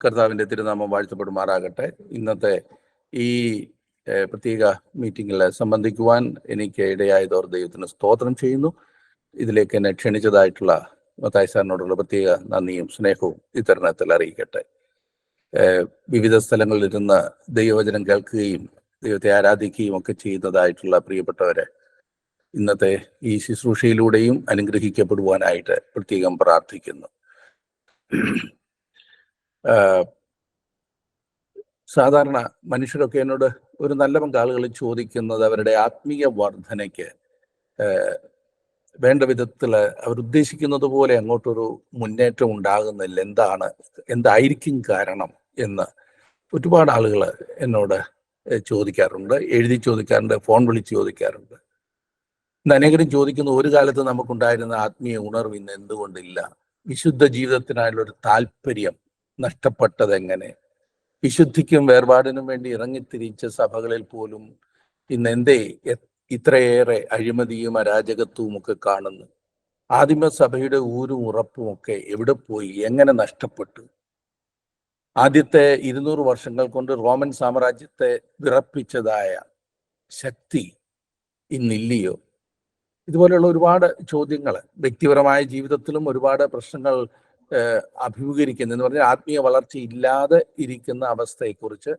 കർത്താവിന്റെ തിരുനാമം വാഴ്ത്തപ്പെടുമാറാകട്ടെ. ഇന്നത്തെ ഈ പ്രത്യേക മീറ്റിങ്ങിൽ സംബന്ധിക്കുവാൻ എനിക്ക് ഇടയായതോർ ദൈവത്തിന് സ്തോത്രം ചെയ്യുന്നു. ഇതിലേക്ക് എന്നെ ക്ഷണിച്ചതായിട്ടുള്ള മത്തായി സാറിനോടുള്ള പ്രത്യേക നന്ദിയും സ്നേഹവും ഇത്തരണത്തിൽ അറിയിക്കട്ടെ. വിവിധ സ്ഥലങ്ങളിൽ ഇരുന്ന് ദൈവവചനം കേൾക്കുകയും ദൈവത്തെ ആരാധിക്കുകയും ഒക്കെ ചെയ്യുന്നതായിട്ടുള്ള പ്രിയപ്പെട്ടവരെ ഇന്നത്തെ ഈ ശുശ്രൂഷയിലൂടെയും അനുഗ്രഹിക്കപ്പെടുവാനായിട്ട് പ്രത്യേകം പ്രാർത്ഥിക്കുന്നു. സാധാരണ മനുഷ്യരൊക്കെ എന്നോട് ഒരു നല്ല പങ്കാളികൾ ചോദിക്കുന്നത് അവരുടെ ആത്മീയ വർധനയ്ക്ക് വേണ്ട വിധത്തിൽ അവർ ഉദ്ദേശിക്കുന്നത് പോലെ അങ്ങോട്ടൊരു മുന്നേറ്റം ഉണ്ടാകുന്നില്ല. എന്താണ് എന്തായിരിക്കും കാരണം എന്ന് ഒരുപാട് ആളുകൾ എന്നോട് ചോദിക്കാറുണ്ട്. എഴുതി ചോദിക്കാറുണ്ട് ഫോൺ വിളിച്ച് ചോദിക്കാറുണ്ട്. അനേകരും ചോദിക്കുന്ന ഒരു കാലത്ത് നമുക്കുണ്ടായിരുന്ന ആത്മീയ ഉണർവ് ഇന്ന് എന്തുകൊണ്ടില്ല? വിശുദ്ധ ജീവിതത്തിനായുള്ള ഒരു താല്പര്യം നഷ്ടപ്പെട്ടത് എങ്ങനെ വിശുദ്ധിക്കും വേർപാടിനും വേണ്ടി ഇറങ്ങിത്തിരിച്ച സഭകളിൽ പോലും ഇന്ന് എന്തേ ഇത്രയേറെ അഴിമതിയും അരാജകത്വവും ഒക്കെ കാണുന്നു. ആദിമസഭയുടെ ഊരും ഉറപ്പും ഒക്കെ എവിടെ പോയി? എങ്ങനെ നഷ്ടപ്പെട്ടു? ആദ്യത്തെ ഇരുന്നൂറ് വർഷങ്ങൾ കൊണ്ട് റോമൻ സാമ്രാജ്യത്തെ വിറപ്പിച്ചതായ ശക്തി ഇന്നില്ലയോ? ഇതുപോലെയുള്ള ഒരുപാട് ചോദ്യങ്ങൾ വ്യക്തിപരമായ ജീവിതത്തിലും ഒരുപാട് പ്രശ്നങ്ങൾ ഏഹ്, അഭിമുഖീകരിക്കുന്നു എന്ന് പറഞ്ഞാൽ ആത്മീയ വളർച്ച ഇല്ലാതെ ഇരിക്കുന്ന അവസ്ഥയെക്കുറിച്ച്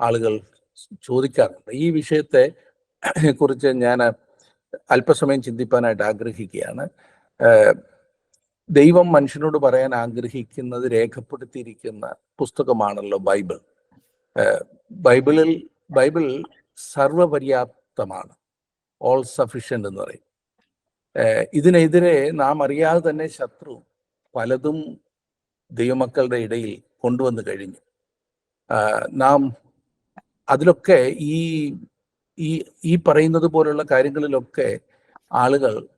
ആളുകൾ ചോദിക്കാറുണ്ട്. ഈ വിഷയത്തെ കുറിച്ച് ഞാൻ അല്പസമയം ചിന്തിപ്പാനായിട്ട് ആഗ്രഹിക്കുകയാണ്. ദൈവം മനുഷ്യനോട് പറയാൻ ആഗ്രഹിക്കുന്നത് രേഖപ്പെടുത്തിയിരിക്കുന്ന പുസ്തകമാണല്ലോ ബൈബിൾ. ബൈബിളിൽ ബൈബിൾ സർവപര്യാപ്തമാണ്. ഓൾ സഫിഷ്യന്റ് എന്ന് പറയും. ഇതിനെതിരെ നാം അറിയാതെ തന്നെ ശത്രു പലതും ദൈവമക്കളുടെ ഇടയിൽ കൊണ്ടുവന്നു കഴിഞ്ഞു. നാം അതിലൊക്കെ ഈ ഈ ഈ പറയുന്നത് പോലുള്ള കാര്യങ്ങളിലൊക്കെ ആളുകൾ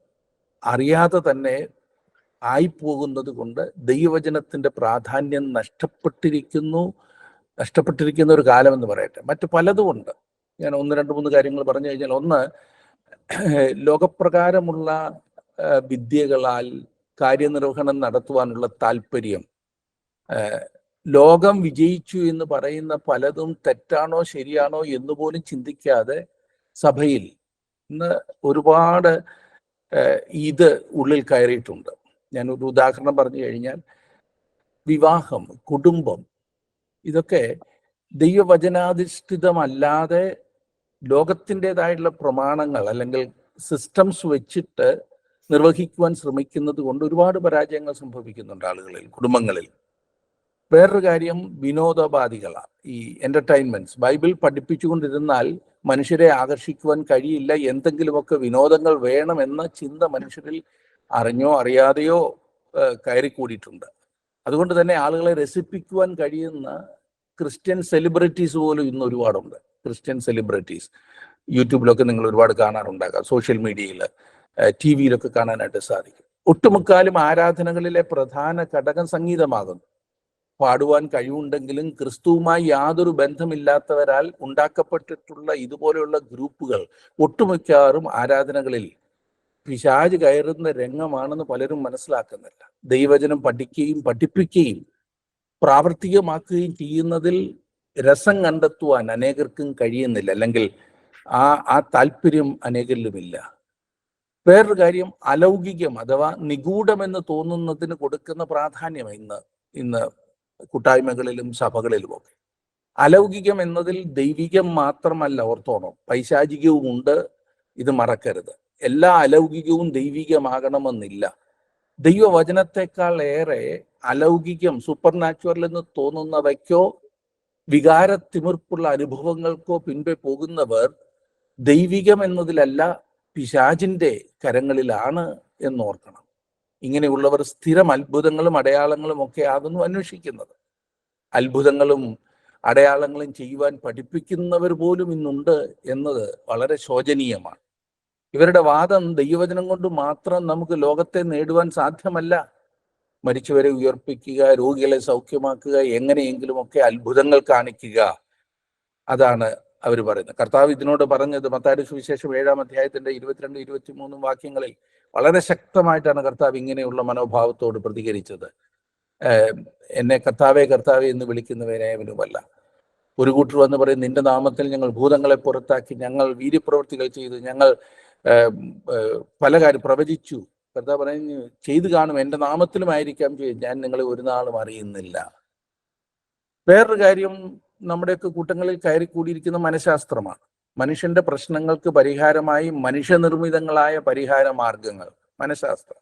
അറിയാതെ തന്നെ ആയിപ്പോകുന്നത് കൊണ്ട് ദൈവവചനത്തിന്റെ പ്രാധാന്യം നഷ്ടപ്പെട്ടിരിക്കുന്നു നഷ്ടപ്പെട്ടിരിക്കുന്ന ഒരു കാലം എന്ന് പറയട്ടെ. മറ്റു പലതും ഉണ്ട്. ഞാൻ ഒന്ന് രണ്ട് മൂന്ന് കാര്യങ്ങൾ പറഞ്ഞു കഴിഞ്ഞാൽ ഒന്ന് ലോകപ്രകാരമുള്ള വിദ്യകളാൽ കാര്യനിർവഹണം നടത്തുവാനുള്ള താല്പര്യം. ലോകം വിജയിച്ചു എന്ന് പറയുന്ന പലതും തെറ്റാണോ ശരിയാണോ എന്ന് പോലും ചിന്തിക്കാതെ സഭയിൽ ഇന്ന് ഒരുപാട് ഇത് ഉള്ളിൽ കയറിയിട്ടുണ്ട്. ഞാൻ ഒരു ഉദാഹരണം പറഞ്ഞു കഴിഞ്ഞാൽ വിവാഹം കുടുംബം ഇതൊക്കെ ദൈവവചനാധിഷ്ഠിതമല്ലാതെ ലോകത്തിന്റെതായിട്ടുള്ള പ്രമാണങ്ങൾ അല്ലെങ്കിൽ സിസ്റ്റംസ് വെച്ചിട്ട് നിർവഹിക്കുവാൻ ശ്രമിക്കുന്നത് കൊണ്ട് ഒരുപാട് പരാജയങ്ങൾ സംഭവിക്കുന്നുണ്ട് ആളുകളിൽ കുടുംബങ്ങളിൽ. വേറൊരു കാര്യം വിനോദോപാധികളാണ്. ഈ എന്റർടൈൻമെന്റ്സ് ബൈബിൾ പഠിപ്പിച്ചുകൊണ്ടിരുന്നാൽ മനുഷ്യരെ ആകർഷിക്കുവാൻ കഴിയില്ല. എന്തെങ്കിലുമൊക്കെ വിനോദങ്ങൾ വേണമെന്ന ചിന്ത മനുഷ്യരിൽ അറിഞ്ഞോ അറിയാതെയോ കയറിക്കൂടിയിട്ടുണ്ട്. അതുകൊണ്ട് തന്നെ ആളുകളെ രസിപ്പിക്കുവാൻ കഴിയുന്ന ക്രിസ്ത്യൻ സെലിബ്രിറ്റീസ് പോലും ഇന്ന് ഒരുപാടുണ്ട്. ക്രിസ്ത്യൻ സെലിബ്രിറ്റീസ് യൂട്യൂബിലൊക്കെ നിങ്ങൾ ഒരുപാട് കാണാറുണ്ടാകാം. സോഷ്യൽ മീഡിയയിൽ ടി വിയിലൊക്കെ കാണാനായിട്ട് സാധിക്കും. ഒട്ടുമുക്കാലും ആരാധനകളിലെ പ്രധാന ഘടകം സംഗീതമാകുന്നു. പാടുവാൻ കഴിവുണ്ടെങ്കിലും ക്രിസ്തുവുമായി യാതൊരു ബന്ധമില്ലാത്തവരാൽ ഉണ്ടാക്കപ്പെട്ടിട്ടുള്ള ഇതുപോലെയുള്ള ഗ്രൂപ്പുകൾ ഒട്ടുമിക്കാറും ആരാധനകളിൽ പിശാജ് കയറുന്ന രംഗമാണെന്ന് പലരും മനസ്സിലാക്കുന്നില്ല. ദൈവവചനം പഠിക്കുകയും പഠിപ്പിക്കുകയും പ്രാവർത്തികമാക്കുകയും ചെയ്യുന്നതിൽ രസം കണ്ടെത്തുവാൻ അനേകർക്കും കഴിയുന്നില്ല. അല്ലെങ്കിൽ ആ ആ താല്പര്യം അനേകരിലുമില്ല. വേറൊരു കാര്യം അലൗകികം അഥവാ നിഗൂഢമെന്ന് തോന്നുന്നതിന് കൊടുക്കുന്ന പ്രാധാന്യം ഇന്ന് ഇന്ന് കൂട്ടായ്മകളിലും സഭകളിലുമൊക്കെ. അലൗകികം എന്നതിൽ ദൈവികം മാത്രമല്ല ഓർത്തോണം. പൈശാചികവും ഉണ്ട് ഇത് മറക്കരുത്. എല്ലാ അലൗകികവും ദൈവികമാകണമെന്നില്ല. ദൈവവചനത്തെക്കാൾ ഏറെ അലൗകികം സൂപ്പർ നാച്ചുറൽ എന്ന് തോന്നുന്നവയ്ക്കോ വികാരത്തിമിർപ്പുള്ള അനുഭവങ്ങൾക്കോ പിൻപെ പോകുന്നവർ ദൈവികം എന്നതിലല്ല പിശാചിന്റെ കരങ്ങളിലാണ് എന്നോർക്കണം. ഇങ്ങനെയുള്ളവർ സ്ഥിരം അത്ഭുതങ്ങളും അടയാളങ്ങളും ഒക്കെ ആകുന്നു അന്വേഷിക്കുന്നത്. അത്ഭുതങ്ങളും അടയാളങ്ങളും ചെയ്യുവാൻ പഠിപ്പിക്കുന്നവർ പോലും ഇന്നുണ്ട് എന്നത് വളരെ ശോചനീയമാണ്. ഇവരുടെ വാദം ദൈവവചനം കൊണ്ട് മാത്രം നമുക്ക് ലോകത്തെ നേടുവാൻ സാധ്യമല്ല. മരിച്ചവരെ ഉയർപ്പിക്കുക രോഗികളെ സൗഖ്യമാക്കുക എങ്ങനെയെങ്കിലുമൊക്കെ അത്ഭുതങ്ങൾ കാണിക്കുക. അതാണ് അവർ പറയുന്നത് കർത്താവ് ഇതിനോട് പറഞ്ഞത് മത്താരി സുവിശേഷം ഏഴാം അധ്യായത്തിന്റെ ഇരുപത്തിരണ്ട് ഇരുപത്തിമൂന്നും വാക്യങ്ങളിൽ വളരെ ശക്തമായിട്ടാണ് കർത്താവ് ഇങ്ങനെയുള്ള മനോഭാവത്തോട് പ്രതികരിച്ചത്. എന്നെ കർത്താവെ കർത്താവെ എന്ന് വിളിക്കുന്നവനേവനുമല്ല ഒരു കൂട്ടർ വന്ന് പറയും നിന്റെ നാമത്തിൽ ഞങ്ങൾ ഭൂതങ്ങളെ പുറത്താക്കി ഞങ്ങൾ വീര്യപ്രവൃത്തികൾ ചെയ്തു ഞങ്ങൾ പല കാര്യം പ്രവചിച്ചു. കർത്താവ് പറഞ്ഞു ചെയ്തു കാണും എന്റെ നാമത്തിലുമായിരിക്കാം ചെയ്യും. ഞാൻ നിങ്ങളെ ഒരു നാളും അറിയുന്നില്ല. വേറൊരു കാര്യം നമ്മുടെയൊക്കെ കൂട്ടങ്ങളിൽ കയറി കൂടിയിരിക്കുന്ന മനഃശാസ്ത്രമാണ്. മനുഷ്യന്റെ പ്രശ്നങ്ങൾക്ക് പരിഹാരമായി മനുഷ്യനിർമ്മിതങ്ങളായ പരിഹാര മാർഗങ്ങൾ മനഃശാസ്ത്രം.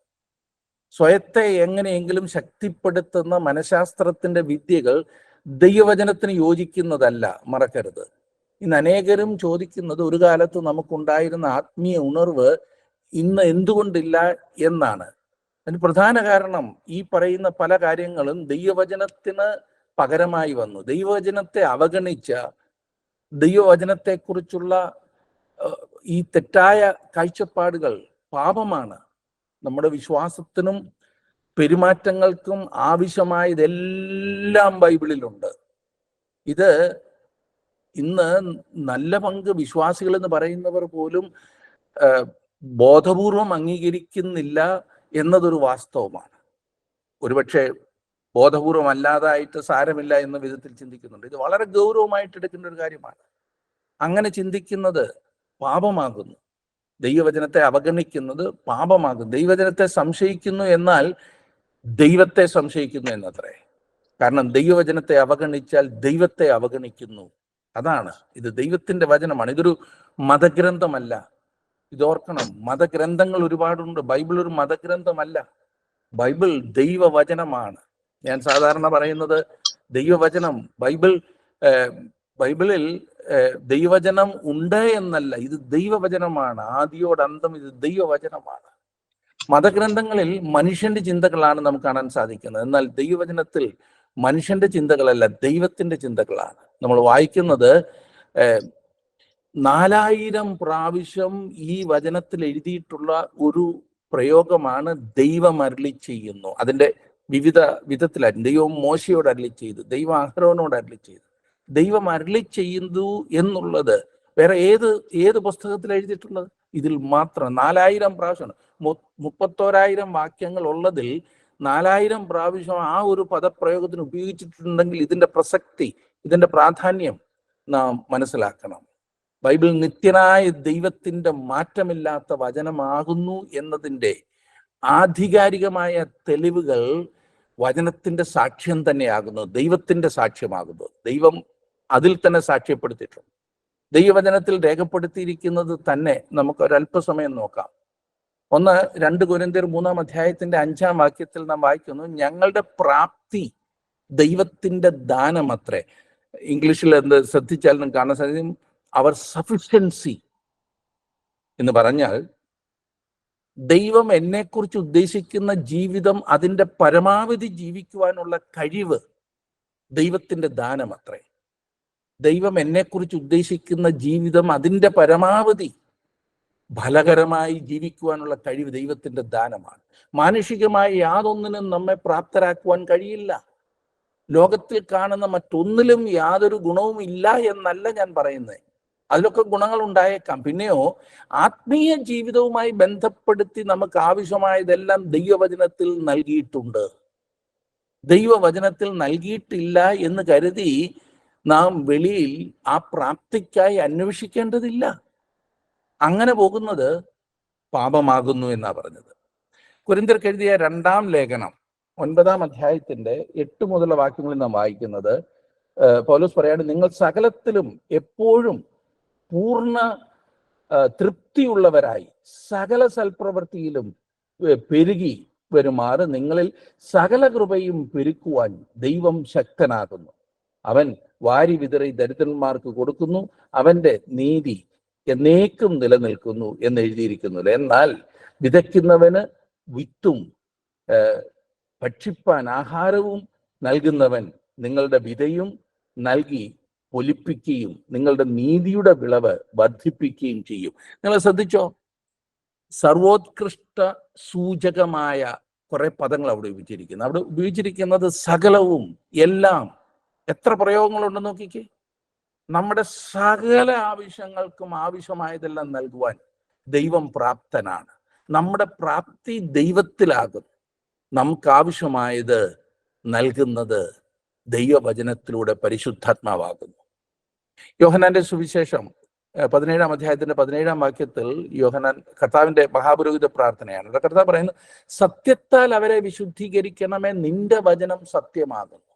സ്വയത്തെ എങ്ങനെയെങ്കിലും ശക്തിപ്പെടുത്തുന്ന മനഃശാസ്ത്രത്തിന്റെ വിദ്യകൾ ദൈവവചനത്തിന് യോജിക്കുന്നതല്ല. മറക്കരുത്. ഇന്ന് അനേകരും ചോദിക്കുന്നത് ഒരു കാലത്ത് നമുക്കുണ്ടായിരുന്ന ആത്മീയ ഉണർവ് ഇന്ന് എന്തുകൊണ്ടില്ല എന്നാണ്. അതിന് പ്രധാന കാരണം ഈ പറയുന്ന പല കാര്യങ്ങളും ദൈവവചനത്തിന് പകരമായി വന്നു. ദൈവവചനത്തെ അവഗണിച്ച ദൈവവചനത്തെക്കുറിച്ചുള്ള ഈ തെറ്റായ കാഴ്ചപ്പാടുകൾ പാപമാണ്. നമ്മുടെ വിശ്വാസത്തിനും പെരുമാറ്റങ്ങൾക്കും ആവശ്യമായതെല്ലാം ബൈബിളിലുണ്ട്. ഇത് ഇന്ന് നല്ല പങ്ക് വിശ്വാസികൾ എന്ന് പറയുന്നവർ പോലും ബോധപൂർവം അംഗീകരിക്കുന്നില്ല എന്നതൊരു വാസ്തവമാണ്. ഒരുപക്ഷെ ബോധപൂർവം അല്ലാതായിട്ട് സാരമില്ല എന്ന വിധത്തിൽ ചിന്തിക്കുന്നുണ്ട്. ഇത് വളരെ ഗൗരവമായിട്ട് എടുക്കേണ്ട ഒരു കാര്യമാണ്. അങ്ങനെ ചിന്തിക്കുന്നത് പാപമാകുന്നു. ദൈവവചനത്തെ അവഗണിക്കുന്നത് പാപമാകും ദൈവവചനത്തെ സംശയിക്കുന്നു എന്നാൽ ദൈവത്തെ സംശയിക്കുന്നു എന്നത്രേ. കാരണം ദൈവവചനത്തെ അവഗണിച്ചാൽ ദൈവത്തെ അവഗണിക്കുന്നു. അതാണ്. ഇത് ദൈവത്തിന്റെ വചനമാണ്. ഇതൊരു മതഗ്രന്ഥമല്ല. ഇതോർക്കണം. മതഗ്രന്ഥങ്ങൾ ഒരുപാടുണ്ട്. ബൈബിൾ ഒരു മതഗ്രന്ഥമല്ല. ബൈബിൾ ദൈവവചനമാണ്. ഞാൻ സാധാരണ പറയുന്നത് ദൈവവചനം ബൈബിൾ ബൈബിളിൽ ദൈവവചനം ഉണ്ട് എന്നല്ല ഇത് ദൈവവചനമാണ്. ആദിയോട് അന്തം ഇത് ദൈവവചനമാണ്. മതഗ്രന്ഥങ്ങളിൽ മനുഷ്യന്റെ ചിന്തകളാണ് നമുക്ക് കാണാൻ സാധിക്കുന്നത്. എന്നാൽ ദൈവവചനത്തിൽ മനുഷ്യന്റെ ചിന്തകളല്ല ദൈവത്തിന്റെ ചിന്തകളാണ്. നമ്മൾ വായിക്കുന്നത് നാലായിരം പ്രാവശ്യം ഈ വചനത്തിൽ എഴുതിയിട്ടുള്ള ഒരു പ്രയോഗമാണ് ദൈവം അരളി ചെയ്യുന്നു. അതിന്റെ വിവിധ വിധത്തിലായിരുന്നു ദൈവം മോശയോട് അരളി ചെയ്തു ദൈവം അഹ്റോനോട് അരളി ചെയ്തു. ദൈവം അരളി ചെയ്യുന്നു എന്നുള്ളത് വേറെ ഏത് ഏത് പുസ്തകത്തിൽ എഴുതിയിട്ടുള്ളത്? ഇതിൽ മാത്രം നാലായിരം പ്രാവശ്യമാണ്. മുപ്പത്തോരായിരം വാക്യങ്ങൾ ഉള്ളതിൽ നാലായിരം പ്രാവശ്യം ആ ഒരു പദപ്രയോഗത്തിന് ഉപയോഗിച്ചിട്ടുണ്ടെങ്കിൽ ഇതിന്റെ പ്രസക്തി ഇതിന്റെ പ്രാധാന്യം നാം മനസ്സിലാക്കണം. ബൈബിൾ നിത്യനായ ദൈവത്തിന്റെ മാറ്റമില്ലാത്ത വചനമാകുന്നു എന്നതിന്റെ ആധികാരികമായ തെളിവുകൾ വചനത്തിന്റെ സാക്ഷ്യം തന്നെയാകുന്നു ദൈവത്തിന്റെ സാക്ഷ്യമാകുന്നു. ദൈവം അതിൽ തന്നെ സാക്ഷ്യപ്പെടുത്തിയിട്ടുണ്ട്. ദൈവവചനത്തിൽ രേഖപ്പെടുത്തിയിരിക്കുന്നത് തന്നെ നമുക്ക് ഒരല്പസമയം നോക്കാം. ഒന്ന് രണ്ട് കുരന്തിയർ മൂന്നാം അധ്യായത്തിന്റെ അഞ്ചാം വാക്യത്തിൽ നാം വായിക്കുന്നു ഞങ്ങളുടെ പ്രാപ്തി ദൈവത്തിന്റെ ദാനമത്രേ ഇംഗ്ലീഷിൽ എന്ത് ശ്രദ്ധിച്ചാലും കാണാൻ സാധിക്കും അവർ സഫിഷ്യൻസി എന്ന് പറഞ്ഞാൽ ദൈവം എന്നെക്കുറിച്ച് ഉദ്ദേശിക്കുന്ന ജീവിതം അതിന്റെ പരമാവധി ജീവിക്കുവാനുള്ള കഴിവ് ദൈവത്തിന്റെ ദാനം ദാനമത്രേ. ദൈവം എന്നെക്കുറിച്ച് ഉദ്ദേശിക്കുന്ന ജീവിതം അതിന്റെ പരമാവധി ഫലകരമായി ജീവിക്കുവാനുള്ള കഴിവ് ദൈവത്തിന്റെ ദാനമാണ്. മാനുഷികമായി യാതൊന്നിനും നമ്മെ പ്രാപ്തരാക്കുവാൻ കഴിയില്ല. ലോകത്തിൽ കാണുന്ന മറ്റൊന്നിലും യാതൊരു ഗുണവും ഇല്ല എന്നല്ല ഞാൻ പറയുന്നത് അതിലൊക്കെ ഗുണങ്ങൾ ഉണ്ടായേക്കാം. പിന്നെയോ ആത്മീയ ജീവിതവുമായി ബന്ധപ്പെടുത്തി നമുക്ക് ആവശ്യമായതെല്ലാം ദൈവവചനത്തിൽ നൽകിയിട്ടുണ്ട്. ദൈവവചനത്തിൽ നൽകിയിട്ടില്ല എന്ന് കരുതി നാം വെളിയിൽ ആ പ്രാപ്തിക്കായി അന്വേഷിക്കേണ്ടതില്ല. അങ്ങനെ പോകുന്നത് പാപമാകുന്നു എന്നാ പറഞ്ഞത്. കുരിന്തിർക്ക് എഴുതിയ രണ്ടാം ലേഖനം ഒൻപതാം അധ്യായത്തിന്റെ എട്ട് മുതലുള്ള വാക്യങ്ങളിൽ നാം വായിക്കുന്നത് പൗലോസ് പറയാണ് നിങ്ങൾ സകലത്തിലും എപ്പോഴും പൂർണ തൃപ്തിയുള്ളവരായി സകല സൽപ്രവൃത്തിയിലും പെരുകി വരുമാറ് നിങ്ങളിൽ സകല കൃപയും പെരുക്കുവാൻ ദൈവം ശക്തനാകുന്നു. അവൻ വാരി വിതറി ദരിദ്രന്മാർക്ക് കൊടുക്കുന്നു അവന്റെ നീതി എന്നേക്കും നിലനിൽക്കുന്നു എന്ന് എഴുതിയിരിക്കുന്നു. എന്നാൽ വിതയ്ക്കുന്നവന് വിത്തും ഭക്ഷിപ്പാൻ ആഹാരവും നൽകുന്നവൻ നിങ്ങളുടെ വിതയും നൽകി പൊലിപ്പിക്കുകയും നിങ്ങളുടെ നീതിയുടെ വിളവ് വർദ്ധിപ്പിക്കുകയും ചെയ്യും. നിങ്ങൾ ശ്രദ്ധിച്ചോ? സർവോത്കൃഷ്ട സൂചകമായ കുറെ പദങ്ങൾ അവിടെ ഉപയോഗിച്ചിരിക്കുന്നു. അവിടെ ഉപയോഗിച്ചിരിക്കുന്നത് സകലവും എല്ലാം. എത്ര പ്രയോഗങ്ങളുണ്ട് നോക്കിക്കേ. നമ്മുടെ സകല ആവശ്യങ്ങൾക്കും ആവശ്യമായതെല്ലാം നൽകുവാൻ ദൈവം പ്രാപ്തനാണ്. നമ്മുടെ പ്രാപ്തി ദൈവത്തിലാകും നമുക്ക് ആവശ്യമായത് നൽകുന്നത് ദൈവവചനത്തിലൂടെ പരിശുദ്ധാത്മാവാകുന്നു. യോഹനാന്റെ സുവിശേഷം പതിനേഴാം അധ്യായത്തിന്റെ പതിനേഴാം വാക്യത്തിൽ യോഹനാൻ കർത്താവിന്റെ മഹാപുരോഹിത പ്രാർത്ഥനയാണ്. കർത്താവ് പറയുന്നു സത്യത്താൽ അവരെ വിശുദ്ധീകരിക്കണമേ നിന്റെ വചനം സത്യമാകുന്നു.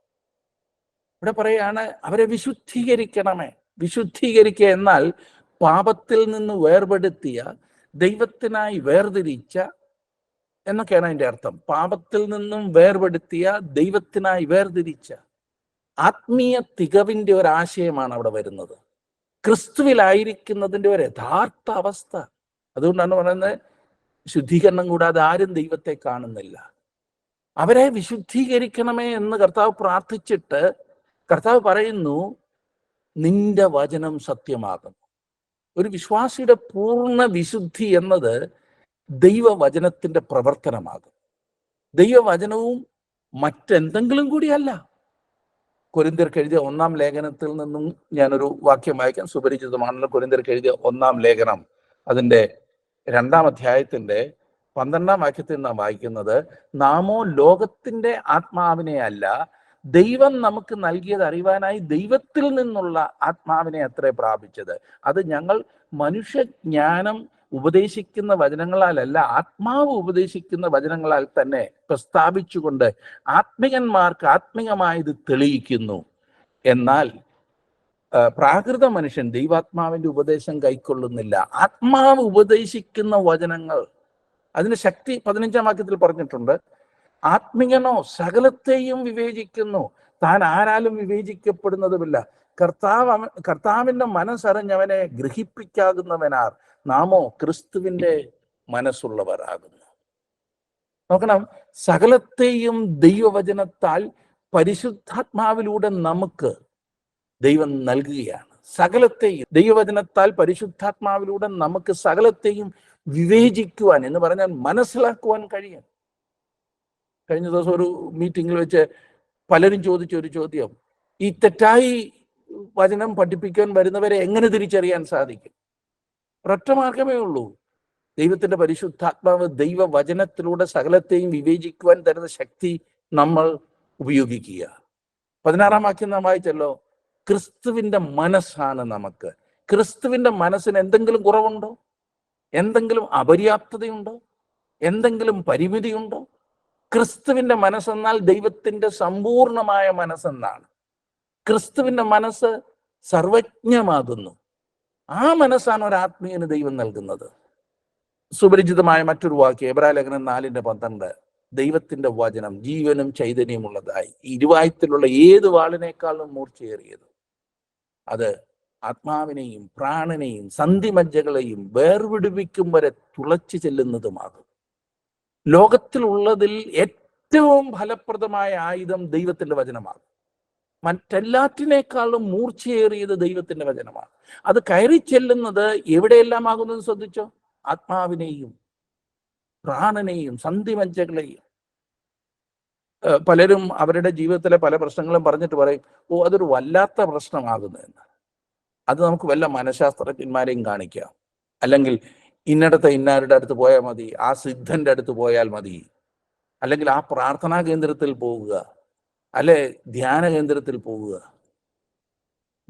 ഇവിടെ പറയാണ് അവരെ വിശുദ്ധീകരിക്കണമേ. വിശുദ്ധീകരിക്കുക എന്നാൽ പാപത്തിൽ നിന്ന് വേർപെടുത്തിയ ദൈവത്തിനായി വേർതിരിച്ച എന്നൊക്കെയാണ് അതിന്റെ അർത്ഥം. പാപത്തിൽ നിന്നും വേർപെടുത്തിയ ദൈവത്തിനായി വേർതിരിച്ച. ആത്മീയ തികവിന്റെ ഒരു ആശയമാണ് അവിടെ വരുന്നത്. ക്രിസ്തുവിലായിരിക്കുന്നതിന്റെ ഒരു യഥാർത്ഥ അവസ്ഥ. അതുകൊണ്ടാണ് പറയുന്നത് ശുദ്ധീകരണം കൂടാതെ ആരും ദൈവത്തെ കാണുന്നില്ല. അവരെ വിശുദ്ധീകരിക്കണമേ എന്ന് കർത്താവ് പ്രാർത്ഥിച്ചിട്ട് കർത്താവ് പറയുന്നു നിന്റെ വചനം സത്യമാകുന്നു. ഒരു വിശ്വാസിയുടെ പൂർണ വിശുദ്ധി എന്നത് ദൈവവചനത്തിന്റെ പ്രവർത്തനമാകും. ദൈവവചനവും മറ്റെന്തെങ്കിലും കൂടിയല്ല. കൊരിന്തിയർക്ക് എഴുതിയ ഒന്നാം ലേഖനത്തിൽ നിന്നും ഞാനൊരു വാക്യം വായിക്കാൻ സുപരിചിതമാണല്ലോ കൊരിന്തിർക്ക് എഴുതിയ ഒന്നാം ലേഖനം. അതിന്റെ രണ്ടാം അധ്യായത്തിന്റെ പന്ത്രണ്ടാം വാക്യത്തിൽ നാം വായിക്കുന്നത് നാമോ ലോകത്തിന്റെ ആത്മാവിനെ അല്ല ദൈവം നമുക്ക് നൽകിയത് അറിവാനായി ദൈവത്തിൽ നിന്നുള്ള ആത്മാവിനെ അത്രേ പ്രാപിച്ചത്. അത് ഞങ്ങൾ മനുഷ്യജ്ഞാനം ഉപദേശിക്കുന്ന വചനങ്ങളാലല്ല ആത്മാവ് ഉപദേശിക്കുന്ന വചനങ്ങളാൽ തന്നെ പ്രസ്താവിച്ചുകൊണ്ട് ആത്മികന്മാർക്ക് ആത്മികമായത് തെളിയിക്കുന്നു. എന്നാൽ പ്രാകൃത മനുഷ്യൻ ദൈവാത്മാവിന്റെ ഉപദേശം കൈക്കൊള്ളുന്നില്ല. ആത്മാവ് ഉപദേശിക്കുന്ന വചനങ്ങൾ അതിന് ശക്തി പതിനഞ്ചാം വാക്യത്തിൽ പറഞ്ഞിട്ടുണ്ട് ആത്മികനോ സകലത്തെയും വിവേചിക്കുന്നു. താൻ ആരാലും വിവേചിക്കപ്പെടുന്നതുമില്ല. കർത്താവ് കർത്താവിന്റെ മനസ്സറിഞ്ഞവനെ ഗ്രഹിപ്പിക്കാകുന്നവനാർ. നാമോ ക്രിസ്തുവിന്റെ മനസ്സുള്ളവരാകുന്നു. നോക്കണം സകലത്തെയും ദൈവവചനത്താൽ പരിശുദ്ധാത്മാവിലൂടെ നമുക്ക് ദൈവം നൽകുകയാണ്. സകലത്തെയും ദൈവവചനത്താൽ പരിശുദ്ധാത്മാവിലൂടെ നമുക്ക് സകലത്തെയും വിവേചിക്കുവാൻ എന്ന് പറഞ്ഞാൽ മനസ്സിലാക്കുവാൻ കഴിയും കഴിഞ്ഞ ദിവസം ഒരു മീറ്റിംഗിൽ വെച്ച് പലരും ചോദിച്ച ഒരു ചോദ്യം ഈ തെറ്റായി വചനം പഠിപ്പിക്കാൻ വരുന്നവരെ എങ്ങനെ തിരിച്ചറിയാൻ സാധിക്കും? ഒരൊറ്റ മാർഗമേ ഉള്ളൂ. ദൈവത്തിന്റെ പരിശുദ്ധാത്മാവ് ദൈവവചനത്തിലൂടെ സകലത്തെയും വിവേചിക്കുവാൻ തരുന്ന ശക്തി നമ്മൾ ഉപയോഗിക്കുക. പതിനാറാം വാക്യം നാം വായിച്ചല്ലോ. ക്രിസ്തുവിന്റെ മനസ്സാണ് നമുക്ക്. ക്രിസ്തുവിന്റെ മനസ്സിന് എന്തെങ്കിലും കുറവുണ്ടോ? എന്തെങ്കിലും അപര്യാപ്തതയുണ്ടോ? എന്തെങ്കിലും പരിമിതിയുണ്ടോ? ക്രിസ്തുവിന്റെ മനസ്സെന്നാൽ ദൈവത്തിന്റെ സമ്പൂർണമായ മനസ്സെന്നാണ്. ക്രിസ്തുവിന്റെ മനസ്സ് സർവജ്ഞമാകുന്നു. ആ മനസ്സാണ് ഒരു ആത്മീയന് ദൈവം നൽകുന്നത്. സുപരിചിതമായ മറ്റൊരു വാക്യം എബ്രാലേഖനം നാലിന്റെ പന്ത്രണ്ട്. ദൈവത്തിന്റെ വചനം ജീവനും ചൈതന്യമുള്ളതായി ഇരുവായത്തിലുള്ള ഏത് വാളിനേക്കാളും മൂർച്ചയേറിയത്? അത് ആത്മാവിനെയും പ്രാണനെയും സന്ധിമജ്ജകളെയും വേർവിടുവിക്കും വരെ തുളച്ചു ചെല്ലുന്നതുമാകും. ലോകത്തിലുള്ളതിൽ ഏറ്റവും ഫലപ്രദമായ ആയുധം ദൈവത്തിന്റെ വചനമാണ് മറ്റെല്ലാറ്റിനേക്കാളും മൂർച്ചയേറിയത് ദൈവത്തിന്റെ വചനമാണ്. അത് കയറി ചെല്ലുന്നത് എവിടെയെല്ലാം ആകുന്നത് ശ്രദ്ധിച്ചോ? ആത്മാവിനെയും പ്രാണനെയും സന്ധിമഞ്ചകളെയും പലരും അവരുടെ ജീവിതത്തിലെ പല പ്രശ്നങ്ങളും പറഞ്ഞിട്ട് പറയും ഓ അതൊരു വല്ലാത്ത പ്രശ്നമാകുന്നു എന്ന് അത് നമുക്ക് വല്ല മനഃശാസ്ത്രജ്ഞന്മാരെയും കാണിക്കാം. അല്ലെങ്കിൽ ഇന്നടത്തെ ഇന്നാരുടെ അടുത്ത് പോയാൽ മതി ആ സിദ്ധന്റെ അടുത്ത് പോയാൽ മതി. അല്ലെങ്കിൽ ആ പ്രാർത്ഥനാ കേന്ദ്രത്തിൽ പോവുക. അല്ലെ? ധ്യാന കേന്ദ്രത്തിൽ പോവുക.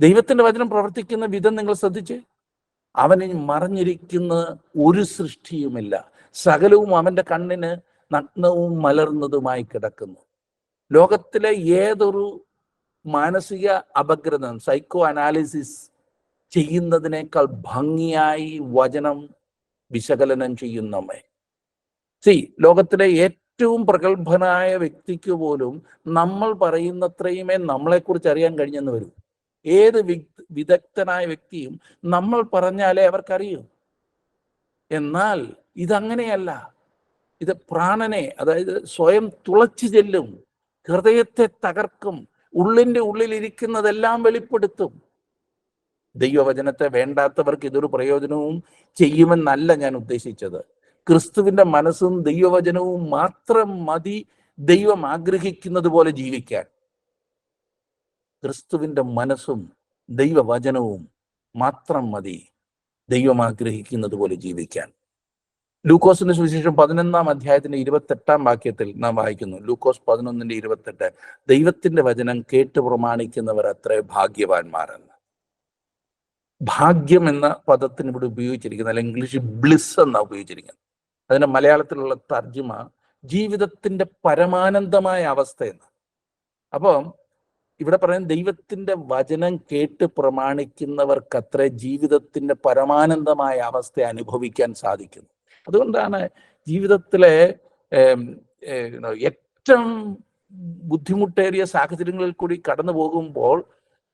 ദൈവത്തിന്റെ വചനം പ്രവർത്തിക്കുന്ന വിധം നിങ്ങൾ ശ്രദ്ധിച്ച്. അവനെ മറിഞ്ഞിരിക്കുന്ന ഒരു സൃഷ്ടിയുമില്ല. സകലവും അവന്റെ കണ്ണിന് നഗ്നവും മലർന്നതുമായി കിടക്കുന്നു. ലോകത്തിലെ ഏതൊരു മാനസിക അപഗ്രഥം സൈക്കോ അനാലിസിസ് ചെയ്യുന്നതിനേക്കാൾ ഭംഗിയായി വചനം വിശകലനം ചെയ്യുന്നമ്മേ സി ലോകത്തിലെ ഏറ്റവും പ്രഗത്ഭനായ വ്യക്തിക്ക് പോലും നമ്മൾ പറയുന്നത്രയുമേ നമ്മളെക്കുറിച്ച് അറിയാൻ കഴിഞ്ഞെന്ന് വരും. ഏത് വിദഗ്ധനായ വ്യക്തിയും നമ്മൾ പറഞ്ഞാലേ അവർക്കറിയൂ. എന്നാൽ ഇതങ്ങനെയല്ല. ഇത് പ്രാണനെ അതായത് സ്വയം തുളച്ചു ചെല്ലും ഹൃദയത്തെ തകർക്കും ഉള്ളിന്റെ ഉള്ളിലിരിക്കുന്നതെല്ലാം വെളിപ്പെടുത്തും. ദൈവവചനത്തെ വേണ്ടാത്തവർക്ക് ഇതൊരു പ്രയോജനവും ചെയ്യുമെന്നല്ല ഞാൻ ഉദ്ദേശിച്ചത്. ക്രിസ്തുവിന്റെ മനസ്സും ദൈവവചനവും മാത്രം മതി ദൈവം ആഗ്രഹിക്കുന്നത് പോലെ ജീവിക്കാൻ. ക്രിസ്തുവിന്റെ മനസ്സും ദൈവവചനവും മാത്രം മതി ദൈവം ആഗ്രഹിക്കുന്നത് പോലെ ജീവിക്കാൻ. ലൂക്കോസിന്റെ സുവിശേഷം പതിനൊന്നാം അധ്യായത്തിന്റെ ഇരുപത്തെട്ടാം വാക്യത്തിൽ നാം വായിക്കുന്നു. ലൂക്കോസ് പതിനൊന്നിന്റെ ഇരുപത്തെട്ട്. ദൈവത്തിന്റെ വചനം കേട്ട് പ്രമാണിക്കുന്നവർ അത്ര ഭാഗ്യവാന്മാരെന്ന്. ഭാഗ്യം എന്ന പദത്തിന് ഇവിടെ ഉപയോഗിച്ചിരിക്കുന്നത് അല്ലെങ്കിൽ ഇംഗ്ലീഷിൽ ബ്ലിസ് എന്നാണ് ഉപയോഗിച്ചിരിക്കുന്നത്. അതിന്റെ മലയാളത്തിലുള്ള തർജിമ ജീവിതത്തിന്റെ പരമാനന്ദമായ അവസ്ഥ എന്ന്. അപ്പം ഇവിടെ പറയുന്ന ദൈവത്തിന്റെ വചനം കേട്ട് പ്രമാണിക്കുന്നവർക്കത്ര ജീവിതത്തിന്റെ പരമാനന്ദമായ അവസ്ഥ അനുഭവിക്കാൻ സാധിക്കുന്നു. അതുകൊണ്ടാണ് ജീവിതത്തിലെ ഏറ്റവും ബുദ്ധിമുട്ടേറിയ സാഹചര്യങ്ങളിൽ കൂടി കടന്നു പോകുമ്പോൾ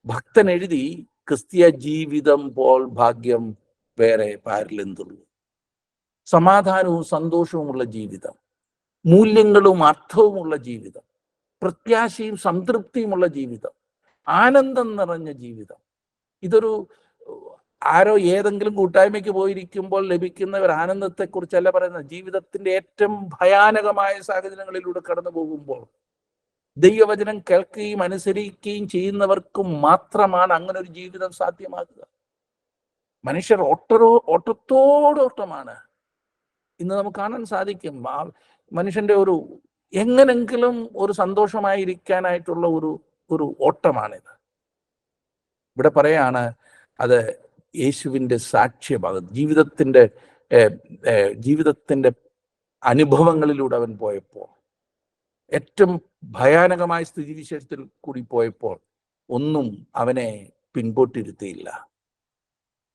ഭക്തൻ എഴുതി ക്രിസ്തീയ ജീവിതം പോൽ ഭാഗ്യം വേറെ പാരിലെന്തുള്ളൂ സമാധാനവും സന്തോഷവുമുള്ള ജീവിതം മൂല്യങ്ങളും അർത്ഥവുമുള്ള ജീവിതം പ്രത്യാശയും സംതൃപ്തിയുമുള്ള ജീവിതം ആനന്ദം നിറഞ്ഞ ജീവിതം. ഇതൊരു ആരോ ഏതെങ്കിലും കൂട്ടായ്മയ്ക്ക് പോയിരിക്കുമ്പോൾ ലഭിക്കുന്ന ഒരു ആനന്ദത്തെക്കുറിച്ചല്ല പറയുന്നത്. ജീവിതത്തിന്റെ ഏറ്റവും ഭയാനകമായ സാഹചര്യങ്ങളിലൂടെ കടന്നു പോകുമ്പോൾ ദൈവവചനം കേൾക്കുകയും അനുസരിക്കുകയും ചെയ്യുന്നവർക്ക് മാത്രമാണ് അങ്ങനെ ഒരു ജീവിതം സാധ്യമാകുക. മനുഷ്യർ ഓട്ടറോ ഓട്ടത്തോടോട്ടമാണ് ഇന്ന് നമുക്ക് കാണാൻ സാധിക്കും. മനുഷ്യന്റെ ഒരു എങ്ങനെങ്കിലും ഒരു സന്തോഷമായിരിക്കാനായിട്ടുള്ള ഒരു ഒരു ഓട്ടമാണിത്. ഇവിടെ പറയാണ് അത് യേശുവിന്റെ സാക്ഷ്യഭാഗം ജീവിതത്തിന്റെ ജീവിതത്തിന്റെ അനുഭവങ്ങളിലൂടെ അവൻ പോയപ്പോൾ ഏറ്റവും ഭയാനകമായ സ്ഥിതിവിശേഷത്തിൽ കൂടി പോയപ്പോൾ ഒന്നും അവനെ പിൻപോട്ടിരുത്തിയില്ല.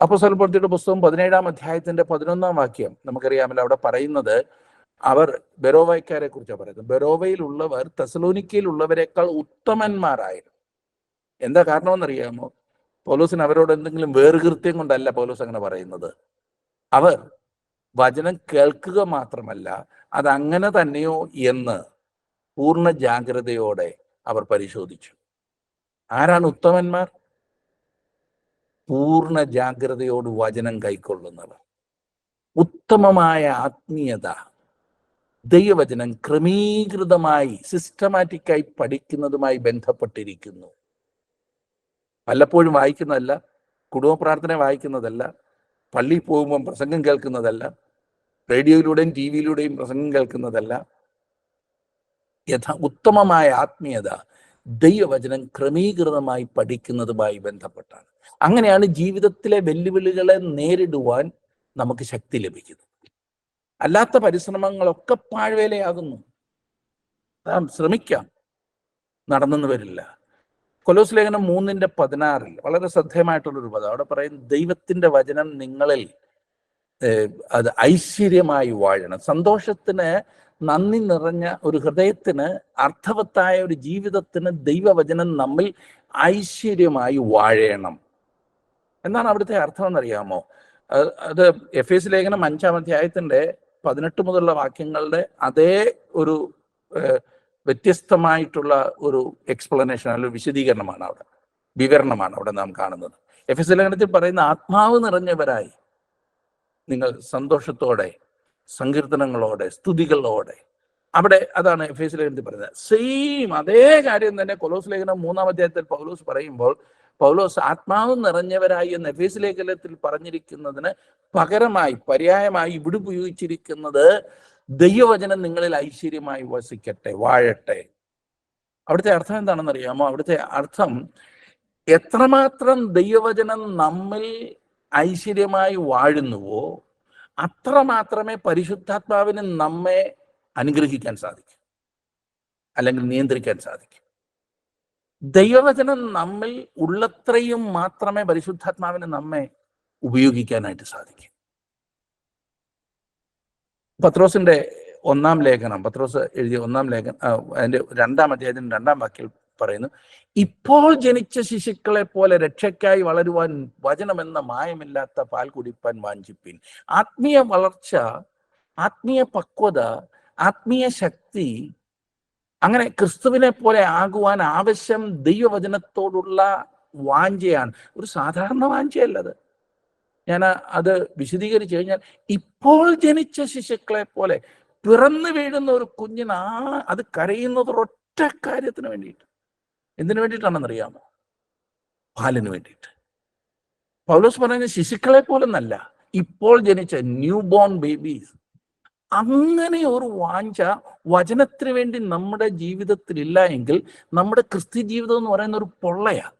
അപ്പൊ സ്വൽപ്പത്തിയുടെ പുസ്തകം പതിനേഴാം അധ്യായത്തിന്റെ പതിനൊന്നാം വാക്യം നമുക്കറിയാമല്ലോ. അവിടെ പറയുന്നത് അവർ ബെറോവയ്ക്കാരെ കുറിച്ചാണ് പറയുന്നത്. ബെറോവയിലുള്ളവർ തെസലോനിക്കയിലുള്ളവരെക്കാൾ ഉത്തമന്മാരായിരുന്നു. എന്താ കാരണമെന്നറിയാമോ? പൗലോസിന് അവരോട് എന്തെങ്കിലും വേർകൃത്യം കൊണ്ടല്ല പൗലോസ് അങ്ങനെ പറയുന്നത്. അവർ വചനം കേൾക്കുക മാത്രമല്ല അത് അങ്ങനെ തന്നെയോ എന്ന് പൂർണ ജാഗ്രതയോടെ അവർ പരിശോധിച്ചു. ആരാണ് ഉത്തമന്മാർ? പൂർണ ജാഗ്രതയോട് വചനം കൈക്കൊള്ളുന്നവർ. ഉത്തമമായ ആത്മീയത. ദൈവവചനം ക്രമീകൃതമായി സിസ്റ്റമാറ്റിക്കായി പഠിക്കുന്നതുമായി ബന്ധപ്പെട്ടിരിക്കുന്നു. പലപ്പോഴും വായിക്കുന്നതല്ല കുടുംബ പ്രാർത്ഥന വായിക്കുന്നതല്ല പള്ളിയിൽ പോകുമ്പം പ്രസംഗം കേൾക്കുന്നതല്ല റേഡിയോയിലൂടെയും ടി വിയിലൂടെയും പ്രസംഗം കേൾക്കുന്നതല്ല. യഥാ ഉത്തമമായ ആത്മീയത. ദൈവവചനം ക്രമീകൃതമായി പഠിക്കുന്നതുമായി ബന്ധപ്പെട്ടാണ്. അങ്ങനെയാണ് ജീവിതത്തിലെ വെല്ലുവിളികളെ നേരിടുവാൻ നമുക്ക് ശക്തി ലഭിക്കുന്നത്. അല്ലാത്ത പരിശ്രമങ്ങളൊക്കെ പാഴ്വേലയാകുന്നു. നാം ശ്രമിക്കാം. നടന്നെന്ന് വരില്ല. കൊലോസ് ലേഖനം മൂന്നിന്റെ പതിനാറിൽ വളരെ ശ്രദ്ധേയമായിട്ടുള്ളൊരു പദം. അവിടെ പറയും ദൈവത്തിന്റെ വചനം നിങ്ങളിൽ അത് ഐശ്വര്യമായി വാഴണം. സന്തോഷത്തിന് നന്ദി നിറഞ്ഞ ഒരു ഹൃദയത്തിന് അർത്ഥവത്തായ ഒരു ജീവിതത്തിന് ദൈവവചനം നമ്മിൽ ഐശ്വര്യമായി വാഴണം. എന്നാണ് അവിടുത്തെ അർത്ഥം എന്നറിയാമോ അത് എഫ് എസ് ലേഖനം അഞ്ചാം അധ്യായത്തിന്റെ പതിനെട്ട് മുതലുള്ള വാക്യങ്ങളുടെ അതേ ഒരു വ്യത്യസ്തമായിട്ടുള്ള ഒരു എക്സ്പ്ലനേഷൻ അല്ലെങ്കിൽ വിശദീകരണമാണ് അവിടെ. വിവരണമാണ് അവിടെ നാം കാണുന്നത്. എഫ് എസ് ലേഖനത്തിൽ പറയുന്ന ആത്മാവ് നിറഞ്ഞവരായി. നിങ്ങൾ സന്തോഷത്തോടെ സങ്കീർത്തനങ്ങളോടെ സ്തുതികളോടെ. അവിടെ അതാണ് എഫ് എസ് ലേഖനത്തിൽ പറയുന്നത്. സെയിം അതേ കാര്യം തന്നെ കൊലോസ് ലേഖനം മൂന്നാം അധ്യായത്തിൽ പൗലോസ് പറയുമ്പോൾ പൗലോസ് ആത്മാവ് നിറഞ്ഞവരായി എന്ന് എഫ് എസ് ലേഖനത്തിൽ പറഞ്ഞിരിക്കുന്നതിന് പകരമായി പര്യായമായി ഇവിടെ ഉപയോഗിച്ചിരിക്കുന്നത് ദൈവവചനം നിങ്ങളിൽ ഐശ്വര്യമായി വസിക്കട്ടെ വാഴട്ടെ. അവിടുത്തെ അർത്ഥം എന്താണെന്ന് അറിയാമോ അവിടുത്തെ അർത്ഥം എത്രമാത്രം ദൈവവചനം നമ്മിൽ ഐശ്വര്യമായി വാഴുന്നുവോ അത്ര മാത്രമേ പരിശുദ്ധാത്മാവിന് നമ്മെ അനുഗ്രഹിക്കാൻ സാധിക്കൂ. അല്ലെങ്കിൽ നിയന്ത്രിക്കാൻ സാധിക്കൂ. ദൈവവചനം നമ്മിൽ ഉള്ളത്രയും മാത്രമേ പരിശുദ്ധാത്മാവിന് നമ്മെ ഉപയോഗിക്കാനായിട്ട് സാധിക്കൂ. പത്രോസിന്റെ ഒന്നാം ലേഖനം പത്രോസ് എഴുതിയ ഒന്നാം ലേഖനം അതിന്റെ രണ്ടാം അധ്യായത്തിന് രണ്ടാം വാക്യം പറയുന്നു. ഇപ്പോൾ ജനിച്ച ശിശുക്കളെ പോലെ രക്ഷയ്ക്കായി വളരുവാൻ വചനമെന്ന മായമില്ലാത്ത പാൽ കുടിപ്പാൻ വാഞ്ചിപ്പിൻ. ആത്മീയ വളർച്ച ആത്മീയ പക്വത ആത്മീയ ശക്തി അങ്ങനെ ക്രിസ്തുവിനെ പോലെ ആകുവാൻ ആവശ്യം ദൈവവചനത്തോടുള്ള വാഞ്ചയാണ്. ഒരു സാധാരണ വാഞ്ചയല്ലത് ഞാൻ അത് വിശദീകരിച്ചു കഴിഞ്ഞാൽ ഇപ്പോൾ ജനിച്ച ശിശുക്കളെ പോലെ പിറന്നു വീഴുന്ന ഒരു കുഞ്ഞിനാ അത് കരയുന്നത് ഒറ്റ കാര്യത്തിന് വേണ്ടിയിട്ട്. എന്തിനു വേണ്ടിയിട്ടാണെന്നറിയാമോ? പാലിന് വേണ്ടിയിട്ട്. പൗലോസ് പറയുന്ന ശിശുക്കളെ പോലെന്നല്ല ഇപ്പോൾ ജനിച്ച ന്യൂ ബോൺ ബേബീസ് അങ്ങനെ ഒരു വാഞ്ച വചനത്തിന് വേണ്ടി നമ്മുടെ ജീവിതത്തിൽ ഇല്ല എങ്കിൽ നമ്മുടെ ക്രിസ്ത്യ ജീവിതം എന്ന് പറയുന്ന ഒരു പൊള്ളയാ.